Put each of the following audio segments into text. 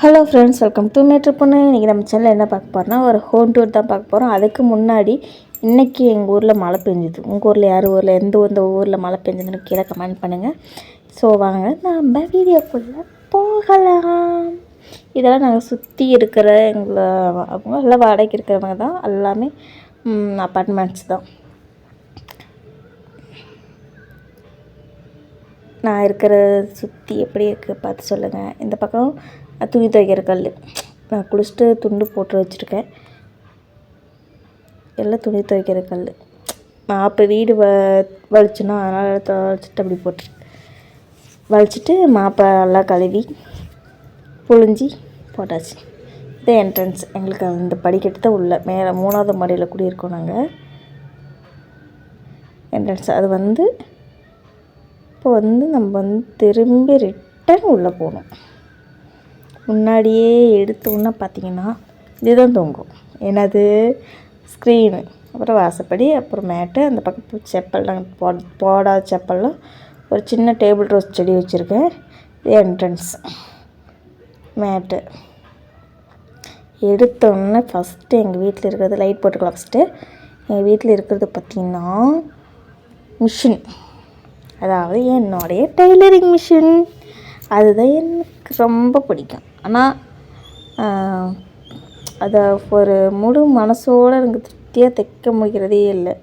Hello friends welcome to மேட்ரு பொண்ணு இன்றைக்கி நம்ம சேனலில் என்ன பார்க்க போகிறோம்னா ஒரு ஹோம் டூர் தான் பார்க்க போகிறோம் அதுக்கு முன்னாடி இன்றைக்கி எங்கள் ஊரில் மழை பெஞ்சுது. உங்கள் ஊரில் யார் ஊரில் எந்த எந்த ஊரில் மழை பெஞ்சதுன்னு கீழே கமெண்ட் பண்ணுங்கள் ஸோ வாங்க நம்ம வீடியோக்குள்ளே போகலாம். இதெல்லாம் நாங்கள் சுற்றி இருக்கிற எங்களை அவங்க எல்லாம் வாடகைக்கு இருக்கிறவங்க தான். எல்லாமே அப்பார்ட்மெண்ட்ஸ் தான். நான் இருக்கிற சுற்றி எப்படி இருக்குது பார்த்து சொல்லுங்கள் இந்த பக்கம் துணி துவைக்கிற கல் நான் குளிச்சுட்டு துண்டு போட்டு வச்சுருக்கேன். எல்லாம் துணி துவைக்கிற கல் நான் அப்போ வீடு வ வலிச்சுன்னா அதனால் துவைச்சிட்டு அப்படி போட்டு வலிச்சிட்டு மாப்பை நல்லா கழுவி புழிஞ்சி போட்டாச்சு. இது என்ட்ரன்ஸ் எங்களுக்கு அந்த படிக்கட்டு தான் உள்ள. மேலே மூணாவது மாடியில் குடியிருக்கோம் நாங்கள் என்ட்ரன்ஸ் அது வந்து இப்போ வந்து நம்ம வந்து திரும்பி ரிட்டன் உள்ளே போகணும். முன்னாடியே எடுத்தோன்னா பார்த்தீங்கன்னா இதுதான் தொங்கும். என்னது? ஸ்க்ரீனு அப்புறம் வாசப்படி அப்புறம் மேட்டு அந்த பக்கம் செப்பல் நாங்கள் போ போடாத செப்பல்லாம் ஒரு சின்ன டேபிள் ரோஸ் செடி வச்சுருக்கேன். இது என்ட்ரன்ஸ் மேட்டு எடுத்தோடனே ஃபஸ்ட்டு எங்கள் வீட்டில் இருக்கிறது லைட் போட்டுக்கலாம் ஃபஸ்ட்டு எங்கள் வீட்டில் இருக்கிறது பார்த்திங்கன்னா மிஷின் அதாவது என்னுடைய டெய்லரிங் மிஷின் அதுதான் எனக்கு ரொம்ப பிடிக்கும். ஆனால் அதை ஒரு முழு மனசோடு எனக்கு திருப்தியாக தைக்க முடிகிறதே இல்லை.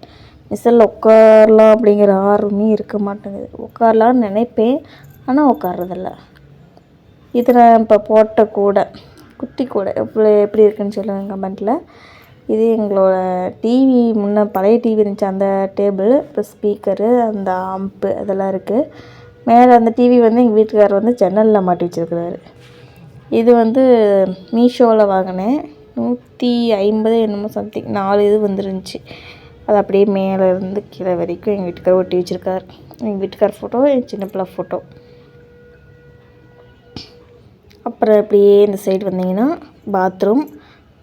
மிஷினில் உட்காரலாம் அப்படிங்கிற ஆர்வமே இருக்க மாட்டேங்குது. உட்காரலான்னு நினைப்பேன் ஆனால் உட்கார்றதில்ல. இதில் இப்போ போட்ட கூடை குட்டி கூடை. எப்படி எப்படி இருக்குன்னு சொல்லுங்கள் கமெண்ட்டில் இது எங்களோட டிவி முன்னே பழைய டிவி இருந்துச்சு அந்த டேபிள் அப்புறம் ஸ்பீக்கரு அந்த ஆம்ப்பு அதெல்லாம் இருக்குது மேலே அந்த டிவி வந்து எங்கள் வீட்டுக்காரர் வந்து ஜன்னலில் மாட்டி வச்சுருக்கிறாரு. இது வந்து மீஷோவில் வாங்கினேன். நூற்றி ஐம்பது என்னமோ சம்திங் நாலு இது வந்துருந்துச்சு. அது அப்படியே மேலே இருந்து கீழே வரைக்கும் எங்கள் வீட்டுக்கார் ஒட்டி வச்சுருக்கார். எங்கள் வீட்டுக்கார் ஃபோட்டோ என் சின்ன பிள்ளை ஃபோட்டோ அப்புறம் அப்படியே இந்த சைடு வந்தீங்கன்னா பாத்ரூம்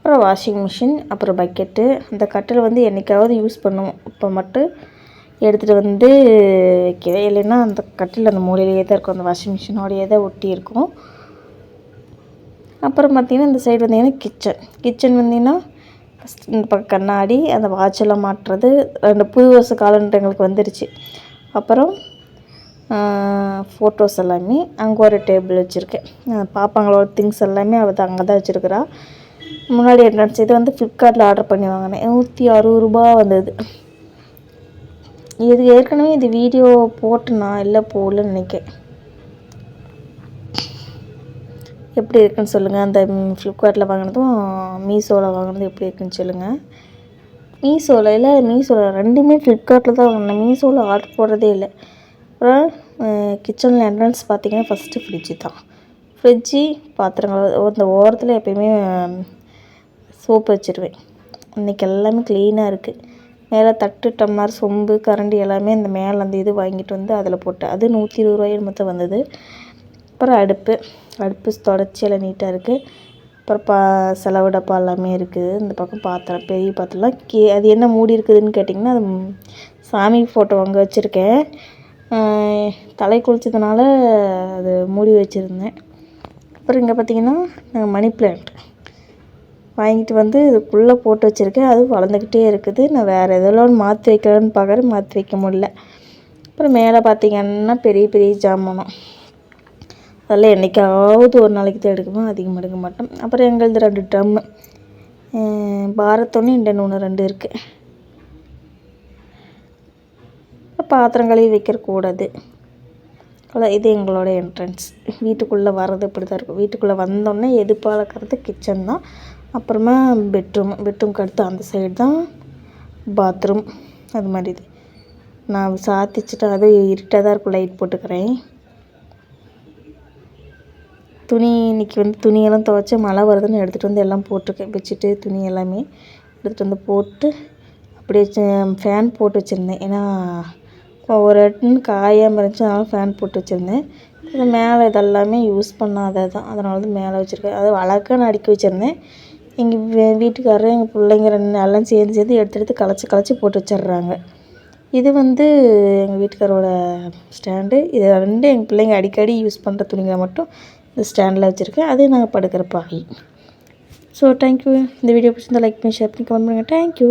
அப்புறம் வாஷிங் மிஷின் அப்புறம் பக்கெட்டு அந்த கட்டில் வந்து என்றைக்காவது யூஸ் பண்ணுவோம் இப்போ மட்டும் எடுத்துகிட்டு வந்து வைக்கிறேன். இல்லைன்னா அந்த கட்டில் அந்த மூலையிலேயே தான் இருக்கும். அந்த வாஷிங் மிஷினோடையே தான் ஒட்டி இருக்கும். அப்புறம் பார்த்திங்கன்னா இந்த சைடு வந்தீங்கன்னா கிச்சன் கிச்சன் வந்தீங்கன்னா ஃபஸ்ட் இந்த பக்கம் கண்ணாடி அந்த வாட்செல்லாம் மாட்டுறது ரெண்டு புது வருஷ காலண்டர் எங்களுக்கு வந்துருச்சு. அப்புறம் ஃபோட்டோஸ் எல்லாமே அங்கே ஒரு டேபிள் வச்சுருக்கேன். பாப்பாங்களோட திங்ஸ் எல்லாமே அவள் அங்கே தான் வச்சுருக்குறா. முன்னாடி என்ட்ரன்ஸ் இது வந்து ஃப்ளிப்கார்ட்டில் ஆர்டர் பண்ணி வாங்கினேன் நூற்றி அறுபது ரூபா வந்தது. இது ஏற்கனவே இது வீடியோ போட்டுனா இல்லை போகலன்னு நினைக்கேன் எப்படி இருக்குன்னு சொல்லுங்கள் அந்த ஃப்ளிப்கார்ட்டில் வாங்கினதும் மீஷோவில் வாங்கினதும் எப்படி இருக்குன்னு சொல்லுங்கள் மீஷோவில் இல்லை மீஷோவில் ரெண்டுமே ஃப்ளிப்கார்ட்டில் தான் வாங்கினேன். மீஷோவில் ஆர்டர் போடுறதே இல்லை. அப்புறம் கிச்சனில் என்ட்ரன்ஸ் பார்த்தீங்கன்னா ஃபஸ்ட்டு ஃப்ரிட்ஜு தான். ஃப்ரிட்ஜு பாத்திரங்கள் அந்த ஓரத்தில் எப்பயுமே சோப்பு வச்சுருவேன். இன்றைக்கி எல்லாமே க்ளீனாக இருக்குது மேலே தட்டு டம்ளர் சொம்பு கரண்டி எல்லாமே இந்த மேலே அந்த இது வாங்கிட்டு வந்து அதில் போட்டேன். அது நூற்றி இருபது ரூபாய் மொத்தம் வந்தது. அப்புறம் அடுப்பு. அடுப்பு தொடச்சி எல்லாம் நீட்டாக இருக்குது அப்புறம் பா செலவு டப்பா எல்லாமே இருக்குது இந்த பக்கம் பாத்திரம் பெரிய பாத்திரம்லாம் கே அது என்ன மூடி இருக்குதுன்னு கேட்டிங்கன்னா அது சாமி ஃபோட்டோ அங்கே வச்சுருக்கேன். தலை குளிச்சதுனால அது மூடி வச்சுருந்தேன். அப்புறம் இங்கே பார்த்திங்கன்னா மணி பிளான்ட் வாங்கிட்டு வந்து இதுக்குள்ளே போட்டு வச்சுருக்கேன். அதுவும் வளர்ந்துக்கிட்டே இருக்குது. நான் வேறு எதெல்லாம் மாற்றி வைக்கலான்னு பார்க்குறேன். மாற்றி வைக்க முடில அப்புறம் மேலே பார்த்திங்கன்னா பெரிய பெரிய ஜாமானம். அதெல்லாம் என்றைக்காவது ஒரு நாளைக்கு தான் எடுக்குவோம் அதிகமாக எடுக்க மாட்டோம். அப்புறம் எங்களது ரெண்டு ட்ரம்மு பாரத்தொன்று இண்டன் ஒன்று ரெண்டு இருக்குது பாத்திரம் கழுவி வைக்கிறக்கூடாது இது எங்களோட என்ட்ரன்ஸ் வீட்டுக்குள்ளே வர்றது இப்படி தான் இருக்கும். வீட்டுக்குள்ளே வந்தோடனே எது கிச்சன் தான். அப்புறமா பெட்ரூம் பெட்ரூம்க்கு அடுத்து அந்த சைடு தான் பாத்ரூம் அது மாதிரி இது. நான் சாத்திச்சுட்டு அது இருட்டாக தான் இருக்கும் லைட் போட்டுக்கிறேன். துணி இன்றைக்கி வந்து துணியெல்லாம் துவைச்சி மழை வருதுன்னு எடுத்துகிட்டு வந்து எல்லாம் போட்டிருக்கேன். வச்சுட்டு துணி எல்லாமே எடுத்துகிட்டு வந்து போட்டு அப்படியே ஃபேன் போட்டு வச்சுருந்தேன். ஏன்னா ஒரு இடத்துல காயாமல் இருந்துச்சு அதனால் ஃபேன் போட்டு வச்சுருந்தேன். இது மேலே இதெல்லாமே யூஸ் பண்ணாத தான் அதனால தான் மேலே வச்சுருக்கேன். அது அழகாக நான் அடுக்கி வச்சுருந்தேன். எங்கள் வீட்டுக்காரர் எங்கள் பிள்ளைங்க ரெண்டு எல்லாம் சேர்ந்து சேர்ந்து எடுத்து எடுத்து கலைச்சி கலைச்சி போட்டு வச்சிடுறாங்க. இது வந்து எங்கள் வீட்டுக்காரோட ஸ்டாண்டு. இது ரெண்டு எங்கள் பிள்ளைங்க அடிக்கடி யூஸ் பண்ணுற துணிகளை மட்டும் இந்த ஸ்டாண்டில் வச்சுருக்கேன். அதே நாங்கள் படுக்கிற பாய் ஸோ தேங்க்யூ இந்த வீடியோ பிடிச்சிருந்தா லைக் பண்ணி ஷேர் பண்ணி கமெண்ட் பண்ணுங்கள் தேங்க்யூ